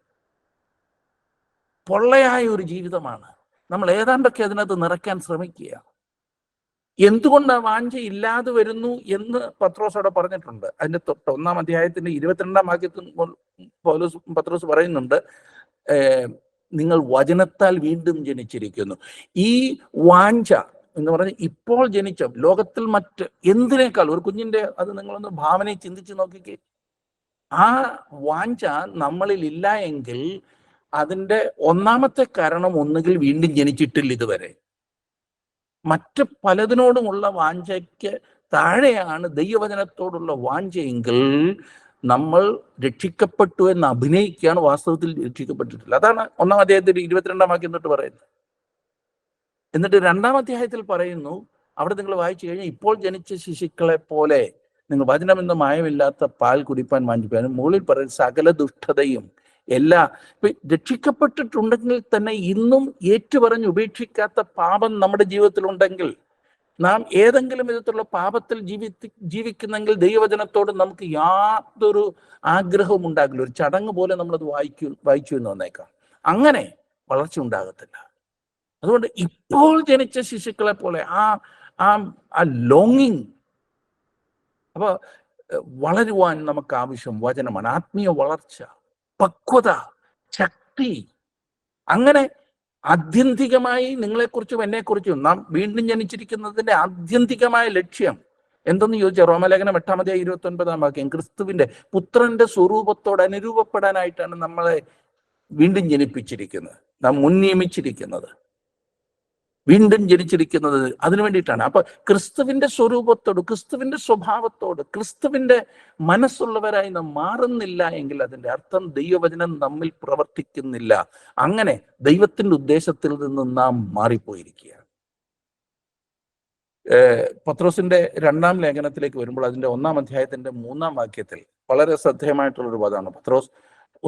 പൊള്ളയായ ഒരു ജീവിതമാണ്. നമ്മൾ ഏതാണ്ടൊക്കെ അതിനകത്ത് നിറയ്ക്കാൻ ശ്രമിക്കുക എന്തുകൊണ്ട് വാഞ്ച ഇല്ലാതെ വരുന്നു എന്ന് പത്രോസ് അവിടെ പറഞ്ഞിട്ടുണ്ട്. അതിന്റെ തൊട്ട് ഒന്നാം അധ്യായത്തിന്റെ ഇരുപത്തിരണ്ടാം വാക്യത്തിൽ പൗലോസ് പത്രോസ് പറയുന്നുണ്ട് നിങ്ങൾ വചനത്താൽ വീണ്ടും ജനിച്ചിരിക്കുന്നു. ഈ വാഞ്ച എന്ന് പറഞ്ഞ് ഇപ്പോൾ ജനിച്ച ലോകത്തിൽ മറ്റ് എന്തിനേക്കാൾ ഒരു കുഞ്ഞിന്റെ അത് നിങ്ങളൊന്ന് ഭാവനയെ ചിന്തിച്ച് നോക്കിക്കേ. ആ വാഞ്ച നമ്മളിൽ ഇല്ല എങ്കിൽ അതിന്റെ ഒന്നാമത്തെ കാരണം ഒന്നുകിൽ വീണ്ടും ജനിച്ചിട്ടില്ല ഇതുവരെ. മറ്റ് പലതിനോടുമുള്ള വാഞ്ചയ്ക്ക് താഴെയാണ് ദൈവവചനത്തോടുള്ള വാഞ്ചയെങ്കിൽ നമ്മൾ രക്ഷിക്കപ്പെട്ടു എന്ന് അഭിനയിക്കുകയാണ് വാസ്തവത്തിൽ രക്ഷിക്കപ്പെട്ടിട്ടില്ല. അതാണ് ഒന്നാം അധ്യായത്തിൽ ഇരുപത്തിരണ്ടാം വാക്യം തൊട്ട് പറയുന്നത്. എന്നിട്ട് രണ്ടാം അധ്യായത്തിൽ പറയുന്നു അവിടെ നിങ്ങൾ വായിച്ചു കഴിഞ്ഞാൽ ഇപ്പോൾ ജനിച്ച ശിശുക്കളെ പോലെ നിങ്ങൾ വചനമെന്ന മായമില്ലാത്ത പാൽ കുടിപ്പാൻ വാഞ്ചിപ്പാനും മുകളിൽ പറയുന്ന സകല ദുഷ്ടതയും എല്ലാ രക്ഷിക്കപ്പെട്ടിട്ടുണ്ടെങ്കിൽ തന്നെ ഇന്നും ഏറ്റുപറഞ്ഞ് ഉപേക്ഷിക്കാത്ത പാപം നമ്മുടെ ജീവിതത്തിലുണ്ടെങ്കിൽ നാം ഏതെങ്കിലും വിധത്തിലുള്ള പാപത്തിൽ ജീവി ജീവിക്കുന്നെങ്കിൽ ദൈവവചനത്തോട് നമുക്ക് യാതൊരു ആഗ്രഹവും ഉണ്ടാകില്ല. ഒരു ചടങ്ങ് പോലെ നമ്മളത് വായിക്കൂ വായിച്ചു എന്ന് വന്നേക്കാം. അങ്ങനെ വളർച്ച ഉണ്ടാകത്തില്ല. അതുകൊണ്ട് ഇപ്പോൾ ജനിച്ച ശിശുക്കളെ പോലെ ആ ആ ആ ലോങ്ങിങ് അപ്പൊ എഹ്, വളരുവാൻ നമുക്ക് ആവശ്യം വചനമാണ്. ആത്മീയ വളർച്ച. പക്വത ശക്തി അങ്ങനെ ആത്യന്തികമായി നിങ്ങളെക്കുറിച്ചും എന്നെക്കുറിച്ചും നാം വീണ്ടും ജനിച്ചിരിക്കുന്നതിന്റെ ആത്യന്തികമായ ലക്ഷ്യം എന്തെന്ന് ചോദിച്ചാൽ റോമലേഖനം എട്ടാമതേ ഇരുപത്തി ഒൻപതാം വാക്യം ക്രിസ്തുവിന്റെ പുത്രന്റെ സ്വരൂപത്തോട് അനുരൂപപ്പെടാനായിട്ടാണ് നമ്മളെ വീണ്ടും ജനിപ്പിച്ചിരിക്കുന്നത് നാം മുൻ നിയമിച്ചിരിക്കുന്നത് വീണ്ടും ജനിച്ചിരിക്കുന്നത് അതിനു വേണ്ടിയിട്ടാണ്. അപ്പൊ ക്രിസ്തുവിന്റെ സ്വരൂപത്തോട് ക്രിസ്തുവിന്റെ സ്വഭാവത്തോട് ക്രിസ്തുവിന്റെ മനസ്സുള്ളവരായി നാം മാറുന്നില്ല എങ്കിൽ അതിന്റെ അർത്ഥം ദൈവവചനം നമ്മിൽ പ്രവർത്തിക്കുന്നില്ല. അങ്ങനെ ദൈവത്തിന്റെ ഉദ്ദേശത്തിൽ നിന്ന് നാം മാറിപ്പോയിരിക്കുകയാണ്. പത്രോസിന്റെ രണ്ടാം ലേഖനത്തിലേക്ക് വരുമ്പോൾ അതിന്റെ ഒന്നാം അധ്യായത്തിന്റെ മൂന്നാം വാക്യത്തിൽ വളരെ ശ്രദ്ധേയമായിട്ടുള്ള ഒരു പദമാണ് പത്രോസ്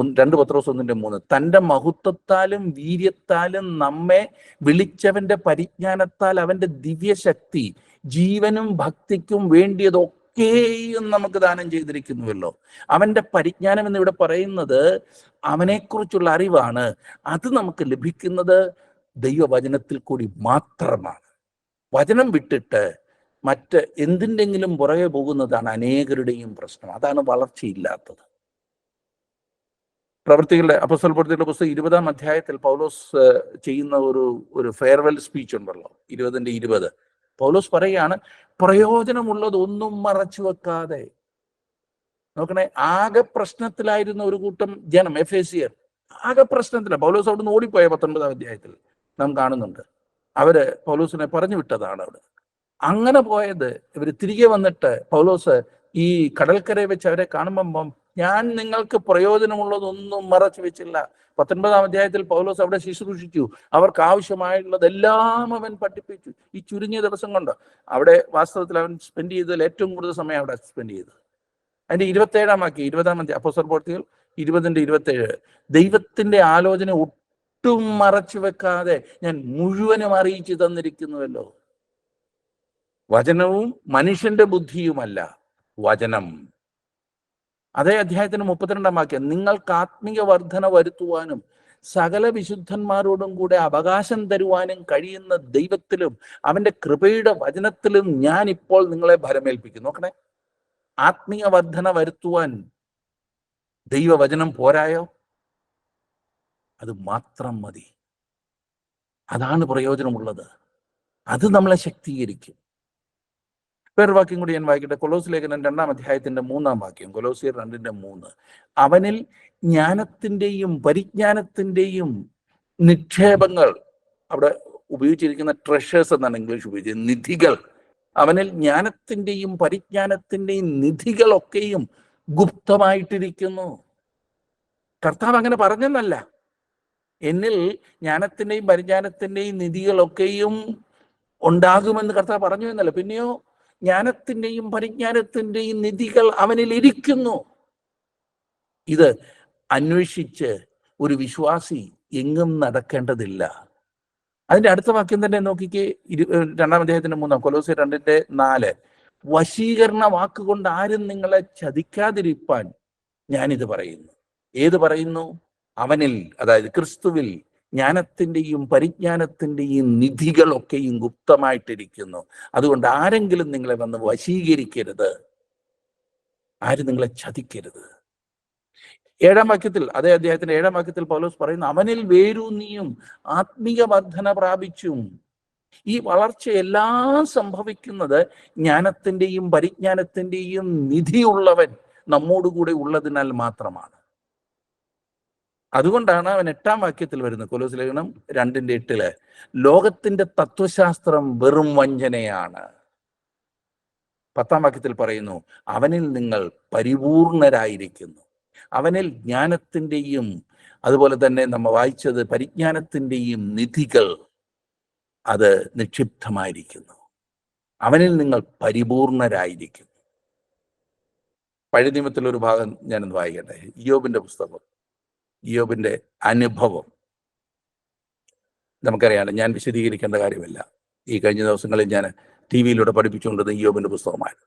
രണ്ട് പത്രോസ് ഒന്നിന്റെ മൂന്ന്. തന്റെ മഹത്വത്താലും വീര്യത്താലും നമ്മെ വിളിച്ചവന്റെ പരിജ്ഞാനത്താൽ അവന്റെ ദിവ്യശക്തി ജീവനും ഭക്തിക്കും വേണ്ടിയതൊക്കെയും നമുക്ക് ദാനം ചെയ്തിരിക്കുന്നുവല്ലോ. അവന്റെ പരിജ്ഞാനം എന്ന് ഇവിടെ പറയുന്നത് അവനെക്കുറിച്ചുള്ള അറിവാണ്. അത് നമുക്ക് ലഭിക്കുന്നത് ദൈവവചനത്തിൽ കൂടി മാത്രമാണ്. വചനം വിട്ടിട്ട് മറ്റ് എന്തിന്റെങ്കിലും പുറകെ പോകുന്നതാണ് അനേകരുടെയും പ്രശ്നം. അതാണ് വളർച്ചയില്ലാത്തത്. പ്രവൃത്തികളുടെ അപ്പസ്വൽ പ്രവൃത്തികളുടെ പുസ്തകം ഇരുപതാം അധ്യായത്തിൽ പൗലോസ് ചെയ്യുന്ന ഒരു ഒരു ഫെയർവെൽ സ്പീച്ച് ഉണ്ടല്ലോ ഇരുപതിന്റെ ഇരുപത്. പൗലോസ് പറയാണ് പ്രയോജനമുള്ളതൊന്നും മറച്ചു വെക്കാതെ. നോക്കണേ ആകെ പ്രശ്നത്തിലായിരുന്ന ഒരു കൂട്ടം ജനം എഫ് എ സിയർ ആകെ പ്രശ്നത്തില. പൗലോസ് അവിടുന്ന് ഓടിപ്പോയ പത്തൊൻപതാം അധ്യായത്തിൽ. നാം കാണുന്നുണ്ട്. അവർ പൗലോസിനെ പറഞ്ഞു വിട്ടതാണ് അവിടെ. അങ്ങനെ പോയത് ഇവർ തിരികെ വന്നിട്ട് പൗലോസ് ഈ കടൽക്കരയെ വെച്ച് അവരെ കാണുമ്പം ഞാൻ നിങ്ങൾക്ക് പ്രയോജനമുള്ളതൊന്നും മറച്ചു വെച്ചില്ല. പത്തൊൻപതാം അധ്യായത്തിൽ പൗലോസ് അവിടെ ശുശ്രൂഷിച്ചു. അവർക്ക് ആവശ്യമായുള്ളതെല്ലാം അവൻ പഠിപ്പിച്ചു. ഈ ചുരുങ്ങിയ ദിവസം കൊണ്ട് അവിടെ വാസ്തവത്തിൽ അവൻ സ്പെൻഡ് ചെയ്തതിൽ ഏറ്റവും കൂടുതൽ സമയം അവിടെ സ്പെൻഡ് ചെയ്തത്. അതിന്റെ ഇരുപത്തേഴാം ആക്കി ഇരുപതാം അധ്യായം അപ്പോസർ പ്രവർത്തികൾ ഇരുപതിന്റെ ഇരുപത്തേഴ്. ദൈവത്തിന്റെ ആലോചന ഒട്ടും മറച്ചു വെക്കാതെ ഞാൻ മുഴുവനും അറിയിച്ചു തന്നിരിക്കുന്നുവല്ലോ. വചനവും മനുഷ്യന്റെ ബുദ്ധിയുമല്ല. വചനം അതേ അധ്യായത്തിന് മുപ്പത്തിരണ്ടാം വാക്യം നിങ്ങൾക്ക് ആത്മീയ വർധന വരുത്തുവാനും സകല വിശുദ്ധന്മാരോടും കൂടെ അവകാശം തരുവാനും കഴിയുന്ന ദൈവത്തിലും അവന്റെ കൃപയുടെ വചനത്തിലും ഞാൻ ഇപ്പോൾ നിങ്ങളെ ഭരമേൽപ്പിക്കുന്നു. നോക്കണേ ആത്മീയ വർധന വരുത്തുവാൻ ദൈവവചനം പോരായോ? അത് മാത്രം മതി. അതാണ് പ്രയോജനമുള്ളത്. അത് നമ്മളെ ശക്തീകരിക്കും. വേറൊരു കൂടി ഞാൻ വായിക്കട്ടെ. കൊലോസ് ലേഖനം രണ്ടാം അധ്യായത്തിന്റെ മൂന്നാം വാക്യം. കൊലോസിയർ രണ്ടിന്റെ മൂന്ന്. അവനിൽ ജ്ഞാനത്തിന്റെയും പരിജ്ഞാനത്തിന്റെയും നിക്ഷേപങ്ങൾ അവിടെ ഉപയോഗിച്ചിരിക്കുന്ന ട്രഷേഴ്സ് എന്നാണ് ഇംഗ്ലീഷ് ഉപയോഗിച്ചത് നിധികൾ. അവനിൽ ജ്ഞാനത്തിന്റെയും പരിജ്ഞാനത്തിന്റെയും നിധികളൊക്കെയും ഗുപ്തമായിട്ടിരിക്കുന്നു. കർത്താവ് അങ്ങനെ പറഞ്ഞെന്നല്ല. എന്നിൽ ജ്ഞാനത്തിന്റെയും പരിജ്ഞാനത്തിന്റെയും നിധികളൊക്കെയും ഉണ്ടാകുമെന്ന് കർത്താവ് പറഞ്ഞു എന്നല്ല. പിന്നെയോ ജ്ഞാനത്തിന്റെയും പരിജ്ഞാനത്തിന്റെയും നിധികൾ അവനിൽ ഇരിക്കുന്നു. ഇത് അന്വേഷിച്ച് ഒരു വിശ്വാസി എങ്ങും നടക്കേണ്ടതില്ല. അതിന്റെ അടുത്ത വാക്യം തന്നെ നോക്കിക്കേ ഇരു രണ്ടാം അധ്യായത്തിന്റെ മൂന്നാം കൊലോസി രണ്ടിന്റെ നാല്. വശീകരണ വാക്കുകൊണ്ട് ആരും നിങ്ങളെ ചതിക്കാതിരിപ്പാൻ ഞാനിത് പറയുന്നു. ഏത് പറയുന്നു? അവനിൽ അതായത് ക്രിസ്തുവിൽ ജ്ഞാനത്തിന്റെയും പരിജ്ഞാനത്തിന്റെയും നിധികളൊക്കെയും ഗുപ്തമായിട്ടിരിക്കുന്നു. അതുകൊണ്ട് ആരെങ്കിലും നിങ്ങളെ വന്ന് വശീകരിക്കരുത്. ആരും നിങ്ങളെ ചതിക്കരുത്. ഏഴാം വാക്യത്തിൽ അതേ അദ്ദേഹത്തിന്റെ ഏഴാം വാക്യത്തിൽ പൗലോസ് പറയുന്നു അവനിൽ വേരൂന്നിയും ആത്മീയ വർധന പ്രാപിച്ചും. ഈ വളർച്ച എല്ലാം സംഭവിക്കുന്നത് ജ്ഞാനത്തിന്റെയും പരിജ്ഞാനത്തിന്റെയും നിധിയുള്ളവൻ നമ്മോടുകൂടെ ഉള്ളതിനാൽ മാത്രമാണ്. അതുകൊണ്ടാണ് അവൻ എട്ടാം വാക്യത്തിൽ വരുന്നത്. കൊലോസ് ലേഖനം രണ്ടിന്റെ എട്ടിൽ ലോകത്തിന്റെ തത്വശാസ്ത്രം വെറും വഞ്ചനയാണ്. പത്താം വാക്യത്തിൽ പറയുന്നു അവനിൽ നിങ്ങൾ പരിപൂർണരായിരിക്കുന്നു. അവനിൽ ജ്ഞാനത്തിന്റെയും അതുപോലെ തന്നെ നമ്മൾ വായിച്ചത് പരിജ്ഞാനത്തിന്റെയും നിധികൾ അത് നിക്ഷിപ്തമായിരിക്കുന്നു. അവനിൽ നിങ്ങൾ പരിപൂർണരായിരിക്കുന്നു. പഴയ നിയമത്തിലൊരു ഭാഗം ഞാനൊന്ന് വായിക്കട്ടെ. യോബിന്റെ പുസ്തകം. ഇയോബിന്റെ അനുഭവം. നമുക്കറിയാലോ ഞാൻ വിശദീകരിക്കേണ്ട കാര്യമില്ല. ഈ കഴിഞ്ഞ ദിവസങ്ങളിൽ ഞാൻ ടി വിയിലൂടെ പഠിപ്പിച്ചുകൊണ്ടിരുന്ന യോബിന്റെ പുസ്തകമായിരുന്നു.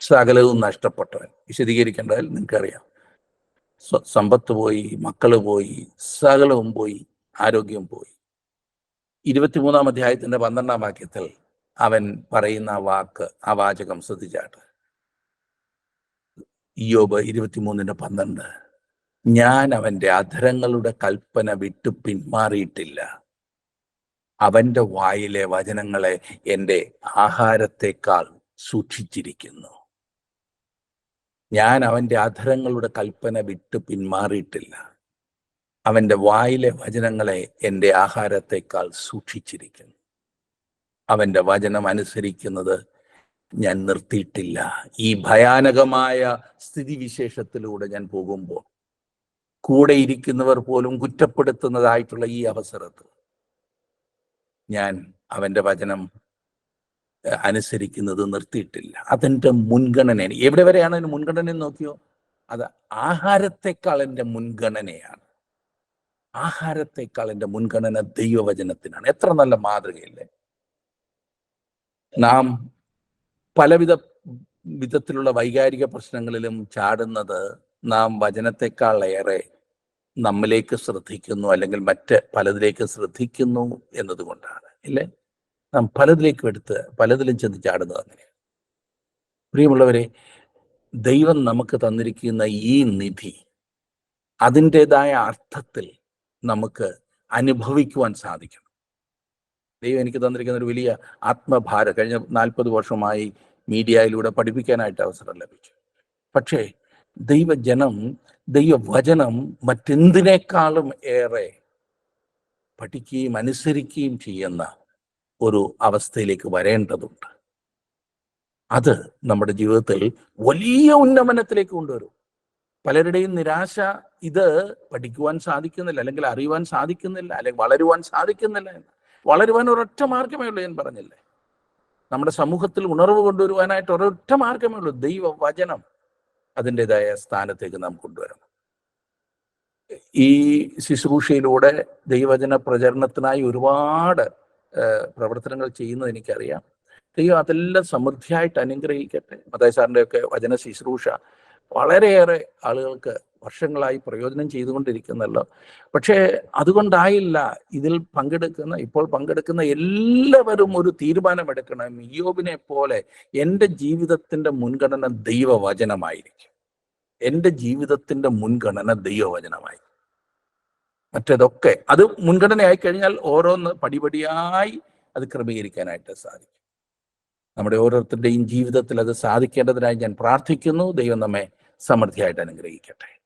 സകലവും നഷ്ടപ്പെട്ടവൻ. വിശദീകരിക്കേണ്ടതിൽ നിങ്ങൾക്കറിയാം. സമ്പത്ത് പോയി മക്കൾ പോയി സകലവും പോയി ആരോഗ്യം പോയി. ഇരുപത്തിമൂന്നാം അധ്യായത്തിന്റെ പന്ത്രണ്ടാം വാക്യത്തിൽ അവൻ പറയുന്ന വാക്ക് ആ വാചകം ശ്രദ്ധിച്ചാട്ട്. യോബ് ഇരുപത്തിമൂന്നിന്റെ പന്ത്രണ്ട്. ഞാൻ അവന്റെ അധരങ്ങളുടെ കൽപ്പന വിട്ടു പിന്മാറിയിട്ടില്ല. അവന്റെ വായിലെ വചനങ്ങളെ എന്റെ ആഹാരത്തെക്കാൾ സൂക്ഷിച്ചിരിക്കുന്നു. ഞാൻ അവന്റെ അധരങ്ങളുടെ കൽപ്പന വിട്ടു പിന്മാറിയിട്ടില്ല. അവന്റെ വായിലെ വചനങ്ങളെ എന്റെ ആഹാരത്തെക്കാൾ സൂക്ഷിച്ചിരിക്കുന്നു. അവന്റെ വചനം അനുസരിക്കുന്നത് ഞാൻ നിർത്തിയിട്ടില്ല. ഈ ഭയാനകമായ സ്ഥിതിവിശേഷത്തിലൂടെ ഞാൻ പോകുമ്പോൾ കൂടെ ഇരിക്കുന്നവർ പോലും കുറ്റപ്പെടുത്തുന്നതായിട്ടുള്ള ഈ അവസരത്തിൽ ഞാൻ അവന്റെ വചനം അനുസരിക്കുന്നത് നിർത്തിയിട്ടില്ല. അതിന്റെ മുൻഗണന എവിടെ വരെയാണ് അതിന് മുൻഗണന നോക്കിയോ? അത് ആഹാരത്തെക്കാൾ എന്റെ മുൻഗണനയാണ്. ആഹാരത്തെക്കാൾ എന്റെ മുൻഗണന ദൈവവചനത്തിനാണ്. എത്ര നല്ല മാതൃകയില്ലേ? നാം പലവിധ വിധത്തിലുള്ള വൈകാരിക പ്രശ്നങ്ങളിലും ചാടുന്നത് നാം വചനത്തെക്കാൾ ഏറെ നമ്മിലേക്ക് ശ്രദ്ധിക്കുന്നു അല്ലെങ്കിൽ മറ്റ് പലതിലേക്ക് ശ്രദ്ധിക്കുന്നു എന്നതുകൊണ്ടാണ്. ഇല്ലേ? നാം പലതിലേക്കും എടുത്ത് പലതിലും ചെന്ന് ചാടുന്നത് അങ്ങനെയാണ് പ്രിയമുള്ളവരെ ദൈവം നമുക്ക് തന്നിരിക്കുന്ന ഈ നിധി അതിന്റെതായ അർത്ഥത്തിൽ നമുക്ക് അനുഭവിക്കുവാൻ സാധിക്കണം. ദൈവം എനിക്ക് തന്നിരിക്കുന്ന ഒരു വലിയ ആത്മഭാര കഴിഞ്ഞ നാൽപ്പത് വർഷമായി മീഡിയയിലൂടെ പഠിപ്പിക്കാനായിട്ട് അവസരം ലഭിച്ചു. പക്ഷേ ദൈവജനം ദൈവവചനം മറ്റെന്തിനേക്കാളും ഏറെ പഠിക്കുകയും അനുസരിക്കുകയും ചെയ്യുന്ന ഒരു അവസ്ഥയിലേക്ക് വരേണ്ടതുണ്ട്. അത് നമ്മുടെ ജീവിതത്തിൽ വലിയ ഉന്നമനത്തിലേക്ക് കൊണ്ടുവരും. പലരുടെയും നിരാശ ഇത് പഠിക്കുവാൻ സാധിക്കുന്നില്ല അല്ലെങ്കിൽ അറിയുവാൻ സാധിക്കുന്നില്ല അല്ലെങ്കിൽ വളരുവാൻ സാധിക്കുന്നില്ല എന്ന്. വളരുവാൻ ഒരൊറ്റ മാർഗമേ ഉള്ളൂ ഞാൻ പറഞ്ഞില്ലേ? നമ്മുടെ സമൂഹത്തിൽ ഉണർവ് കൊണ്ടുവരുവാനായിട്ട് ഒരൊറ്റ മാർഗമേ ഉള്ളൂ ദൈവവചനം. അതിന്റെതായ സ്ഥാനത്തേക്ക് നാം കൊണ്ടുവരണം. ഈ ശുശ്രൂഷയിലൂടെ ദൈവചന പ്രചരണത്തിനായി ഒരുപാട് പ്രവർത്തനങ്ങൾ ചെയ്യുന്നത് എനിക്കറിയാം. ദൈവം അതെല്ലാം സമൃദ്ധിയായിട്ട് അനുഗ്രഹിക്കട്ടെ. മതായ സാറിന്റെ ഒക്കെ വചന ശുശ്രൂഷ വളരെയേറെ ആളുകൾക്ക് വർഷങ്ങളായി പ്രയോജനം ചെയ്തുകൊണ്ടിരിക്കുന്നല്ലോ. പക്ഷേ അതുകൊണ്ടായില്ല ഇതിൽ പങ്കെടുക്കുന്ന ഇപ്പോൾ പങ്കെടുക്കുന്ന എല്ലാവരും ഒരു തീരുമാനമെടുക്കണം. യോബിനെ പോലെ എന്റെ ജീവിതത്തിന്റെ മുൻഗണന ദൈവവചനമായിരിക്കും. എന്റെ ജീവിതത്തിന്റെ മുൻഗണന ദൈവവചനമായി മറ്റേതൊക്കെ അത് മുൻഗണനയായി കഴിഞ്ഞാൽ ഓരോന്ന് പടിപടിയായി അത് ക്രമീകരിക്കാനായിട്ട് സാധിക്കും. നമ്മുടെ ഓരോരുത്തരുടെയും ജീവിതത്തിൽ അത് സാധിക്കേണ്ടതിനായി ഞാൻ പ്രാർത്ഥിക്കുന്നു. ദൈവം നമ്മെ സമൃദ്ധിയായിട്ട് അനുഗ്രഹിക്കട്ടെ.